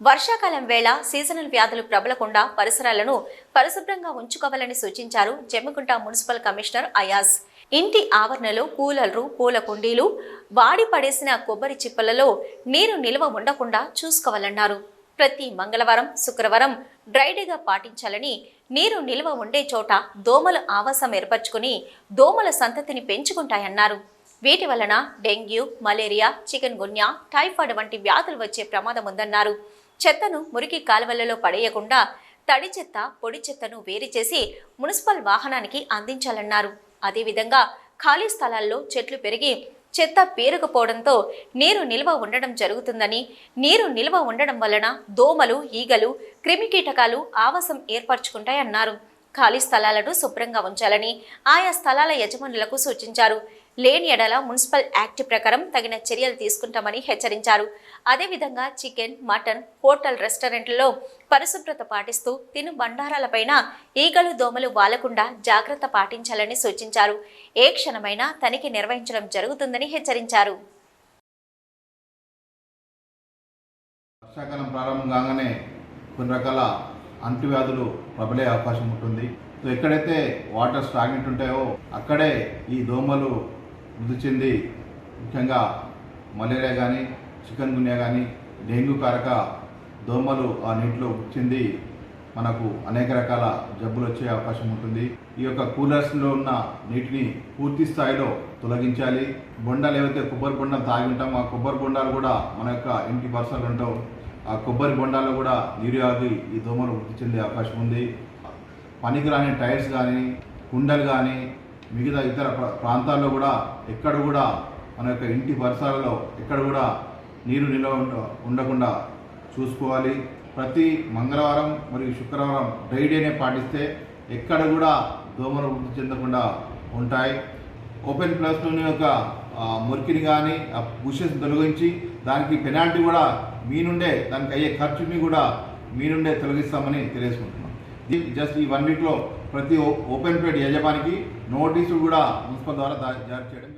వర్షాకాలం వేళ సీజనల్ వ్యాధులు ప్రబలకుండా పరిసరాలను పరిశుభ్రంగా ఉంచుకోవాలని సూచించారు జమ్మిగుంట మున్సిపల్ కమిషనర్ అయాజ్ ఇంటి ఆవరణలో కూలర్లు పూల కుండీలు వాడి పడేసిన కొబ్బరి చిప్పలలో నీరు నిల్వ ఉండకుండా చూసుకోవాలన్నారు. ప్రతి మంగళవారం శుక్రవారం డ్రైడేగా పాటించాలని నీరు నిల్వ ఉండే చోట దోమలు ఆవాసం ఏర్పరచుకుని దోమల సంతతిని పెంచుకుంటాయన్నారు. వీటి వలన dengue malaria chikungunya typhoid వంటి వ్యాధులు వచ్చే ప్రమాదం ఉందన్నారు. చెత్తను మురికి కాలువలలో పడేయకుండా తడి చెత్త పొడి చెత్తను వేరు చేసి మున్సిపల్ వాహనానికి అందించాలన్నారు. అదేవిధంగా ఖాళీ స్థలాల్లో చెట్లు పెరిగి చెత్త పేరుకుపోవడంతో నీరు నిల్వ ఉండడం జరుగుతుందని నీరు నిల్వ ఉండడం వలన దోమలు ఈగలు క్రిమికీటకాలు ఆవాసం ఏర్పరచుకుంటాయన్నారు. ఖాళీ స్థలాలను శుభ్రంగా ఉంచాలని ఆయా స్థలాల యజమానులకు సూచించారు. లేని ఎడల మున్సిపల్ యాక్ట్ ప్రకారం తగిన చర్యలు తీసుకుంటామని హెచ్చరించారు. అదేవిధంగా చికెన్ మటన్ హోటల్ రెస్టారెంట్లలో పరిశుభ్రత పాటిస్తూ తిను బండారాలపైన ఈగలు దోమలు వాలకుండా జాగ్రత్త పాటించాలని సూచించారు. ఏ క్షణమైనా తనిఖీ నిర్వహించడం జరుగుతుందని హెచ్చరించారు. వర్షాకాలం ప్రారంభం కాగానే కొన్ని రకాల అంటువ్యాధులు ప్రబలే అవకాశం ఉంటుంది. సో ఎక్కడైతే వాటర్ స్టాగ్నెంట్ ఉంటాయో అక్కడే ఈ దోమలు వృద్ధి చెంది ముఖ్యంగా మలేరియా కానీ చికెన్ గున్యా కానీ డెంగ్యూ కారక దోమలు ఆ నీటిలో చెంది మనకు అనేక రకాల జబ్బులు వచ్చే అవకాశం ఉంటుంది. ఈ యొక్క కూలర్స్లో ఉన్న నీటిని పూర్తి స్థాయిలో తొలగించాలి. బొండాలు ఏవైతే కొబ్బరి బొండం తాగి ఉంటామో ఆ కొబ్బరి బొండాలు కూడా మన యొక్క ఇంటి పరిసరాలు ఉంటాం ఆ కొబ్బరి బొండాలు కూడా నీరు ఆగి ఈ దోమలు వృద్ధి చెందే అవకాశం ఉంది. పనికిరాని టైర్స్ కానీ కుండలు కానీ మిగతా ఇతర ప్రాంతాల్లో కూడా ఎక్కడ కూడా మన యొక్క ఇంటి పరిసరాలలో ఎక్కడ కూడా నీరు నిల్వ ఉండ- ఉండకుండా చూసుకోవాలి. ప్రతి మంగళవారం మరియు శుక్రవారం డ్రై డేనే పాటిస్తే ఎక్కడ కూడా దోమలు వృద్ధి చెందకుండా ఉంటాయి. ఓపెన్ ప్లస్లోని యొక్క మురికిని కానీ ఆ బుషెస్ తొలగించి దానికి పెనాల్టీ కూడా మీ నుండే దానికి అయ్యే ఖర్చుని కూడా మీ నుండే తొలగిస్తామని తెలియజేసుకుంటున్నాం. జస్ట్ ఈ వన్ వీక్లో ప్రతి ఓపెన్ పేడ్ యజమానికి నోటీసులు కూడా మున్సిపల్ ద్వారా జారీ చేయడం